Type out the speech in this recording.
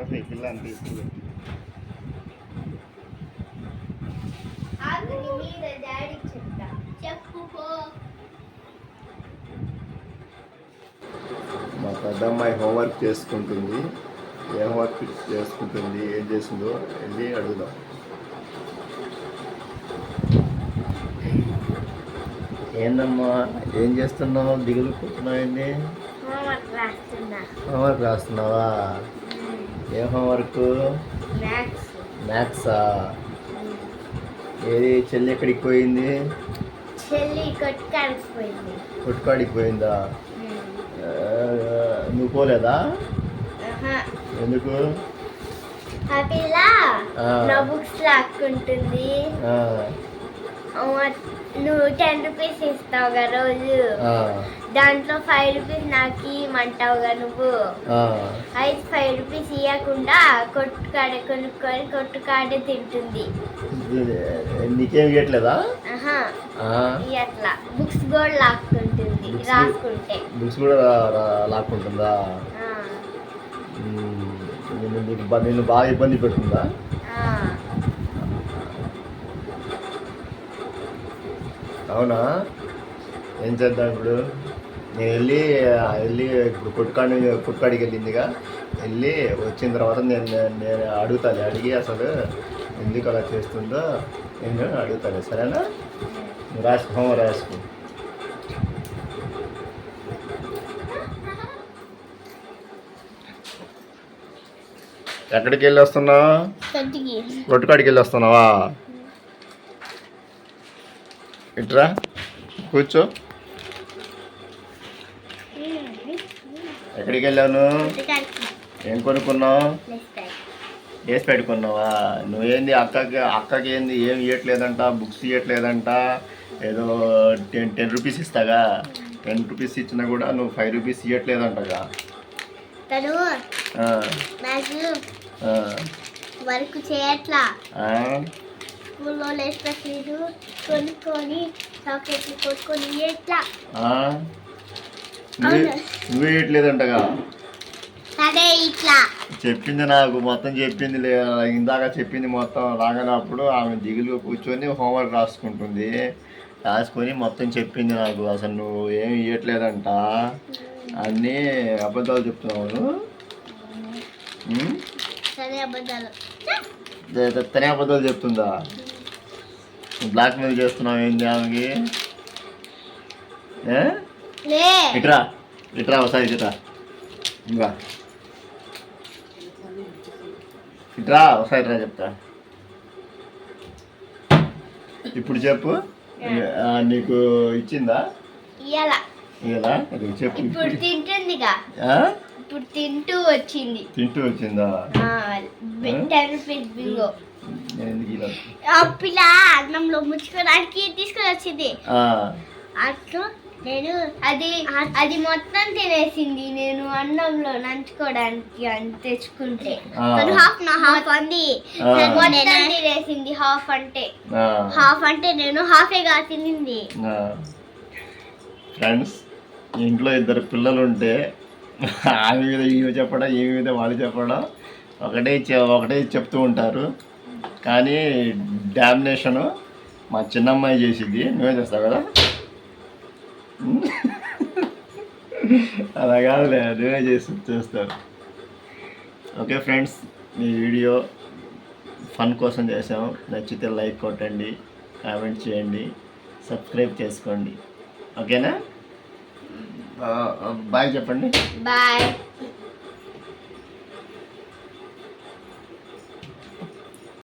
అక్కడ ఈ పిల్ల అంత ఇప్పుడు ఆగని మీద డాడీ చెప్తా. చెప్పుకో మా పెద్దమ్మాయి హోంవర్క్ చేసుకుంటుంది. ఏం వర్క్ చేసుకుంటుంది ఏం చేసిందో వెళ్ళి అడుగుదాం. ఏందమ్మా ఏం చేస్తున్నావు? దిగులు కూర్చున్నావు ఏంది? హోంవర్క్ రాస్తున్నా. హోంవర్క్ రాస్తున్నావా? ఏ హోంవర్క్ మ్యాథ్స్ మ్యాథ్సా ఏది చెల్లి ఎక్కడికి పోయింది? కొట్టుకాడికి పోయిందా. నువ్వు పోలేదా? ఎందుకు? ఆ పిల్ల. నా బుక్స్ లాక్కుంటుంది. నువ్వు టెన్ రూపీస్ ఇస్తావుగా రోజు. ఆ, దాంట్లో ఫైవ్ రూపీస్ నాకు ఇమ్మంటావుగా నువ్వు. ఆ. అయితే ఫైవ్ రూపీస్ ఇవ్వకుండా కొట్టుకాడ కొనుక్కొని కొట్టుకాడే తింటుంది. ఇది, నీకేం ఇవ్వట్లేదా ఇట్లా బుక్స్ కూడా లాక్కుంటుంది. రాసుకుంటే. బుక్స్ కూడా లాక్కుంటుందా? నీకు బాగా ఇబ్బంది పెడుతుందా? అవునా? ఏం చేద్దాం ఇప్పుడు? నేను వెళ్ళి వెళ్ళి ఇప్పుడు కొట్టుకాడి కొట్టుకాడికి వెళ్ళిందిగా. వెళ్ళి వచ్చిన తర్వాత నేను నేను- అడుగుతాను అడిగి అసలు ఎందుకు అలా చేస్తుందో నేను అడుగుతాను సరేనా? రాసుకో రాసుకో. ఎక్కడికి వెళ్ళి వస్తున్నావు. కొట్టుకాడికి వెళ్ళి వస్తున్నావా? ఇట్రా కూర్చో. ఎక్కడికి వెళ్ళాను ఏం కొనుక్కున్నావు. వేసి పెట్టుకున్నావా? నువ్వేంది అక్కకి అక్కకి ఏంది? ఏం ఇవ్వట్లేదంట బుక్స్ ఇవ్వట్లేదంట ఏదో టెన్ టెన్ రూపీస్ ఇస్తాగా? టెన్ రూపీస్ ఇచ్చినా కూడా నువ్వు ఫైవ్ రూపీస్ ఇవ్వట్లేదంటగా వర్క్ చేయట్లా. స్కూల్లో లేకపోతే కొనుక్కొని చాక్లెట్లు కొనుక్కొని ఎట్లా? నువ్వే ఇవ్వట్లేదంటగా సరే ఇట్లా. చెప్పింది నాకు మొత్తం చెప్పింది ఇందాక చెప్పింది మొత్తం రాగానప్పుడు ఆమె దిగులు కూర్చొని హోంవర్క్ రాసుకుంటుంది. రాసుకొని మొత్తం చెప్పింది నాకు అసలు నువ్వు ఏమి ఇవ్వట్లేదంట అన్నీ అబద్ధాలు చెప్తున్నావు నువ్వు? ఉమ్? సరే అబద్ధాలు. తే- తెత్తనే అబద్ధాలు చెప్తుందా? బ్లాక్ మెయిల్ చేస్తున్నావు ఏంది ఆమెకి ఇట్రా ఇట్రా ఒకసారి ఇట్రా ఇంకా ఇట్రా ఒకసారి ఇట్రా చెప్తా. ఇప్పుడు చెప్పు. నీకు ఇచ్చిందా? ఇయ్యాల. చెప్పు. ఇప్పుడు తింటుందిగా? ఇప్పుడు తింటూ వచ్చింది. తింటూ వచ్చిందా? Rupees bingo. ఆ పిల్ల అన్నంలో ముంచుకోవడానికి తీసుకొని వచ్చింది. అట్లా నేను అది అది మొత్తం తినేసింది. నేను అన్నంలో నంచుకోవడానికి అని తెచ్చుకుంటే. హాఫ్ నా హాఫ్ అంది. మొత్తం తినేసింది హాఫ్ అంటే. హాఫ్ అంటే నేను హాఫేగా తినింది. ఆ. ఫ్రెండ్స్ ఇంట్లో ఇద్దరు పిల్లలు ఉంటే ఆమె మీద ఈమె చెప్పడం ఈమె మీద వాళ్ళు చెప్పడం ఒకటే ఒకటే చెప్తూ ఉంటారు. కానీ డామినేషను మా చిన్నమ్మాయి చేసింది. నువ్వే చేస్తావు కదా? అలా కాదులే నువ్వే చేసి చేస్తారు. ఓకే ఫ్రెండ్స్ ఈ వీడియో ఫన్ కోసం చేసాం నచ్చితే లైక్ కొట్టండి కామెంట్ చేయండి సబ్స్క్రైబ్ చేసుకోండి. ఓకేనా? బాయ్ చెప్పండి బాయ్